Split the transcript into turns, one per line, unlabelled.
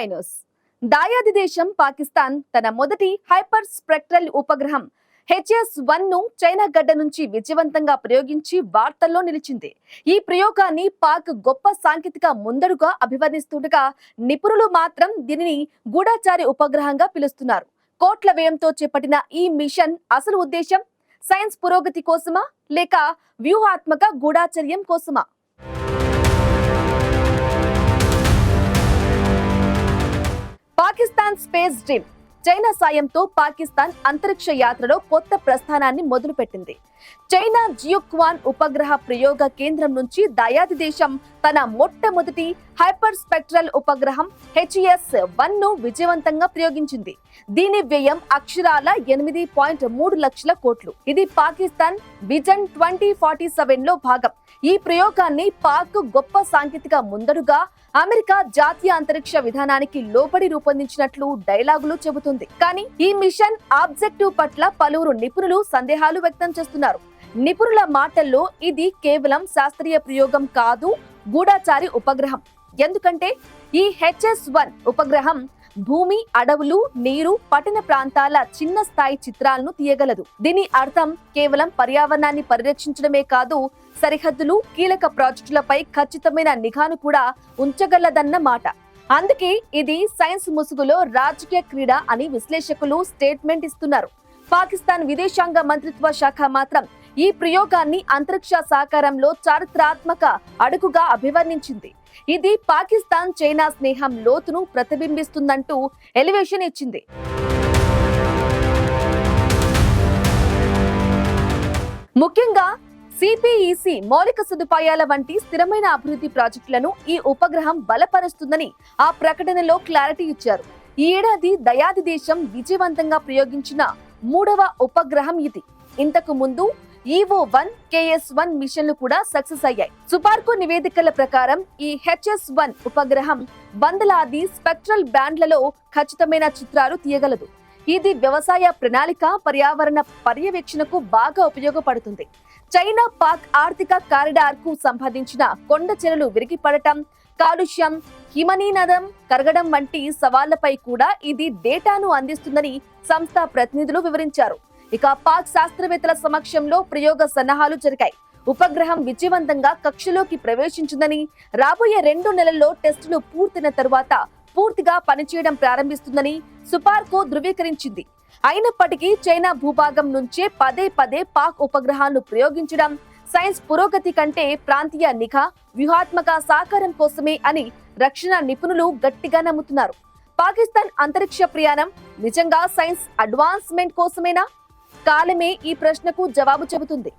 ఐనోస్. దాయాది దేశం పాకిస్తాన్ తన మొదటి హైపర్ స్పెక్ట్రల్ ఉపగ్రహం హెచ్ఎస్ వన్ను చైనా గడ్డ నుంచి విజయవంతంగా ప్రయోగించి వార్తల్లో నిలిచింది. ఈ ప్రయోగాన్ని పాక్ గొప్ప సాంకేతిక ముందడుగా అభివర్ణిస్తుండగా నిపుణులు మాత్రం దీనిని గూఢాచారి ఉపగ్రహంగా పిలుస్తున్నారు. కోట్ల వ్యయంతో చేపట్టిన ఈ మిషన్ అసలు ఉద్దేశం సైన్స్ పురోగతి కోసమా? లేక వ్యూహాత్మక గూఢాచర్యం కోసమా? Pakistan space dream. చైనా సాయంతో పాకిస్తాన్ అంతరిక్ష యాత్రలో కొత్త ప్రస్థానాన్ని మొదలుపెట్టింది. చైనా జియోక్వాన్ ఉపగ్రహ ప్రయోగ కేంద్రం నుంచి దయాది దేశం తన మొట్టమొదటి హైపర్ స్పెక్ట్రల్ ఉపగ్రహం హెచ్ఎస్ వన్ను విజయవంతంగా ప్రయోగించింది. దీని వ్యయం అక్షరాల ఎనిమిది పాయింట్ మూడు లక్షల కోట్లు. ఇది పాకిస్తాన్ విజన్ ట్వంటీ ఫార్టీ సెవెన్లో భాగం. ఈ ప్రయోగాన్ని పాక్ గొప్ప సాంకేతిక ముందడుగా అమెరికా జాతీయ అంతరిక్ష విధానానికి లోబడి రూపొందించినట్లు డైలాగులు చెబుతుంది. కానీ ఈ మిషన్ ఆబ్జెక్టివ్ పట్ల పలువురు నిపుణులు సందేహాలు వ్యక్తం చేస్తున్నారు. నిపుణుల మాటల్లో ఇది కేవలం శాస్త్రీయ ప్రయోగం కాదు గూఢాచారి ఉపగ్రహం. ఎందుకంటే ఈ హెచ్ఎస్ వన్ ఉపగ్రహం భూమి అడవులు నీరు పట్టణ ప్రాంతాల చిన్న స్థాయి చిత్రాలను తీయగలదు. దీని అర్థం కేవలం పర్యావరణాన్ని పరిరక్షించడమే కాదు సరిహద్దులు కీలక ప్రాజెక్టులపై ఖచ్చితమైన నిఘాను కూడా ఉంచగలదన్న మాట అందుకే ఇది సైన్స్ ముసుగులో రాజకీయ క్రీడ అని విశ్లేషకులు స్టేట్మెంట్ ఇస్తున్నారు. పాకిస్తాన్ విదేశాంగ మంత్రిత్వ శాఖ మాత్రం ఈ ప్రయోగాన్ని అంతరిక్ష సహకారంలో చారిత్రాత్మక అడుగుగా అభివర్ణించింది. ఇది పాకిస్తాన్ చైనా స్నేహం లోతును ప్రతిబింబిస్తుందంటూ ఎలివేషన్ ఇచ్చింది. ముఖ్యంగా సిపిఈసి మౌలిక సదుపాయాల వంటి స్థిరమైన అభివృద్ధి ప్రాజెక్టులను ఈ ఉపగ్రహం బలపరుస్తుందని ఆ ప్రకటనలో క్లారిటీ ఇచ్చారు. ఈ ఏడాది దయాది దేశం విజయవంతంగా ప్రయోగించిన మూడవ ఉపగ్రహం ఇది. ఇంతకు ముందు ఈవో వన్ కేఎస్ వన్ మిషన్లు కూడా సక్సెస్ అయ్యాయి. సుపార్కో నివేదికల ప్రకారం ఈ హెచ్ఎస్ వన్ ఉపగ్రహం వందలాది స్పెక్ట్రల్ బ్యాండ్లలో ఖచ్చితమైన చిత్రాలు తీయగలదు. ఇది వ్యవసాయ ప్రణాళిక పర్యావరణ పర్యవేక్షణకు బాగా ఉపయోగపడుతుంది. చైనా పాక్ ఆర్థిక కారిడార్కు సంబంధించిన కొండ చెరలు విరిగిపడటం కాలుష్యం హిమనీనదం కరగడం వంటి సవాళ్ళపై కూడా ఇది డేటాను అందిస్తుందని సంస్థ ప్రతినిధులు వివరించారు. ఇక పాక్ శాస్త్రవేత్తల సమక్షంలో ప్రయోగ సన్నాహాలు జరిగాయి. ఉపగ్రహం విజయవంతంగా కక్షలోకి ప్రవేశించిందని రాబోయే రెండు నెలల్లో టెస్టులు పూర్తయిన తరువాత పూర్తిగా పనిచేయడం ప్రారంభిస్తుందని సుపార్కో ధృవీకరించింది. అయినప్పటికీ చైనా భూభాగం నుంచే పదే పదే పాక్ ఉపగ్రహాలను ప్రయోగించడం సైన్స్ పురోగతి కంటే ప్రాంతీయ నిఘా వ్యూహాత్మక సాకారం కోసమే అని రక్షణ నిపుణులు గట్టిగా నమ్ముతున్నారు. పాకిస్తాన్ అంతరిక్ష ప్రయాణం నిజంగా సైన్స్ అడ్వాన్స్మెంట్ కోసమేనా? కాలమే ఈ ప్రశ్నకు జవాబు చెబుతుంది.